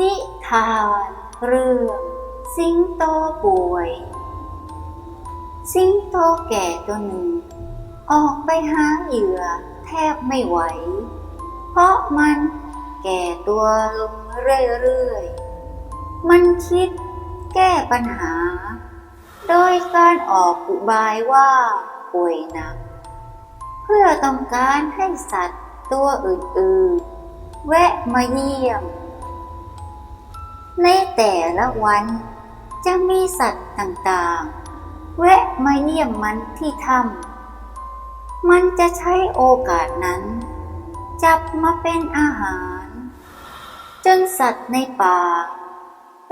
นิทานเรื่องสิงโตป่วย สิงโตแก่ตัวหนึ่ง ออกไปหาเหยื่อแทบไม่ไหว เพราะมันแก่ตัวลงเรื่อยๆ มันคิดแก้ปัญหา โดยการออกอุบายว่าป่วยหนัก เพื่อต้องการให้สัตว์ตัวอื่นๆ แวะมาเยี่ยม ในแต่ละวัน จะมีสัตว์ต่างๆ แวะมาเยี่ยมมันที่ถ้ำมันจะใช้โอกาสนั้น จับมาเป็นอาหาร จนสัตว์ในป่า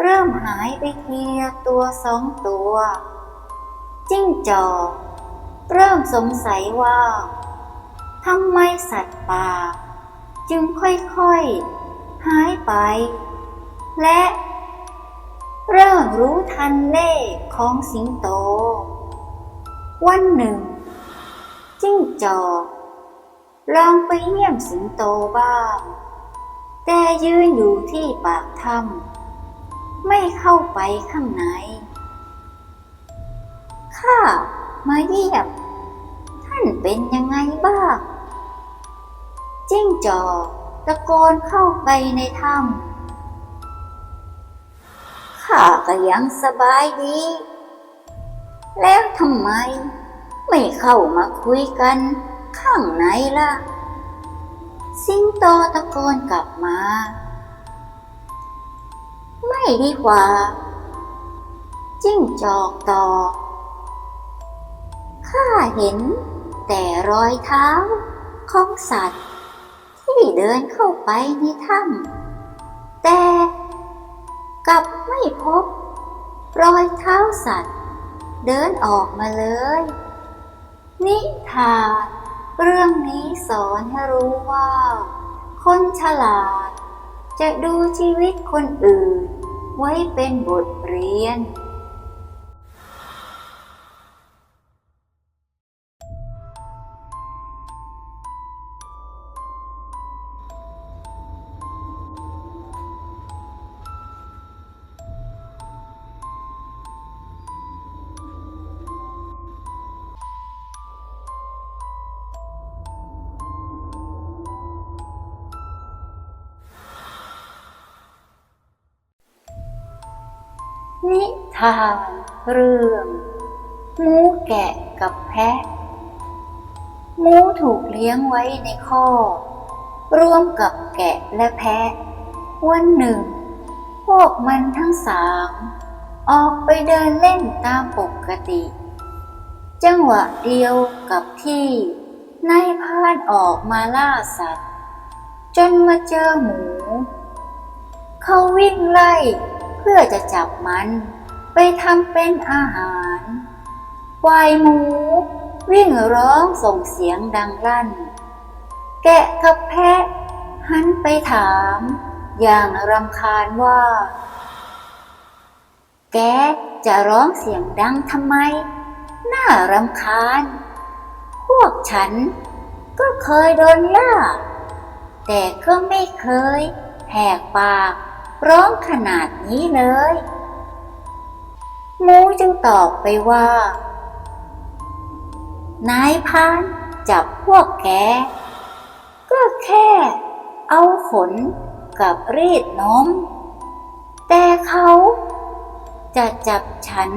เริ่มหายไปทีละตัวสองตัว จิ้งจอกเริ่มสงสัยว่าทำไมสัตว์ป่า จึงค่อยๆ หายไป และ เริ่มรู้ทันเล่ห์ของสิงโต วันหนึ่ง จิ้งจอกลองไปเยี่ยมสิงโตบ้าง แต่ยืนอยู่ที่ปากถ้ำไม่เข้าไปข้างในข้ามาเยี่ยม ท่านเป็นยังไงบ้าง จิ้งจอกตะโกนเข้าไปในถ้ำ ข้าก็ยังสบายดี แล้วทำไม ไม่เข้ามาคุยกัน ข้างในล่ะ สิงโตตะโกนกลับมา ไม่ดีกว่า จิ้งจอกตอข้าเห็นแต่รอยเท้าของสัตว์ ที่เดินเข้าไปในถ้ำแต่ กับไม่พบ รอยเท้าสัตว์ เดินออกมาเลย นิทานเรื่องนี้สอนให้รู้ว่า คนฉลาด จะดูชีวิตคนอื่น ไว้เป็นบทเรียน นิทานเรื่องหมูแกะกับแพะหมูถูกเลี้ยงไว้ในคอร่วมกับแกะและแพะ วันหนึ่ง พวกมันทั้งสามออกไปเดินเล่นตามปกติ จังหวะเดียวกับที่นายพานออกมาล่าสัตว์ จนมาเจอหมู เขาวิ่งไล่ เพื่อจะจับมันไปทำเป็นอาหารควายหมู วิ่งร้องส่งเสียงดังลั่น แกะกับแพะ หันไปถาม อย่างรำคาญว่า แกจะร้องเสียงดังทำไม น่ารำคาญ พวกฉันก็เคยโดนล่าแต่ก็ไม่เคยแหกปาก ร้องขนาดนี้เลย หมูจึงตอบไปว่า นายพานจับพวกแก ก็แค่ เอาขนกับรีดนม แต่เขาจะจับฉัน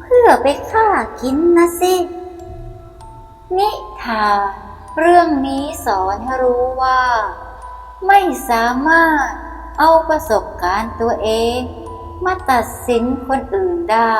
เพื่อไปฆ่ากินนะสิ นิทาเรื่องนี้สอนให้รู้ว่า ไม่สามารถ เอาประสบการณ์ตัวเอง มาตัดสินคนอื่นได้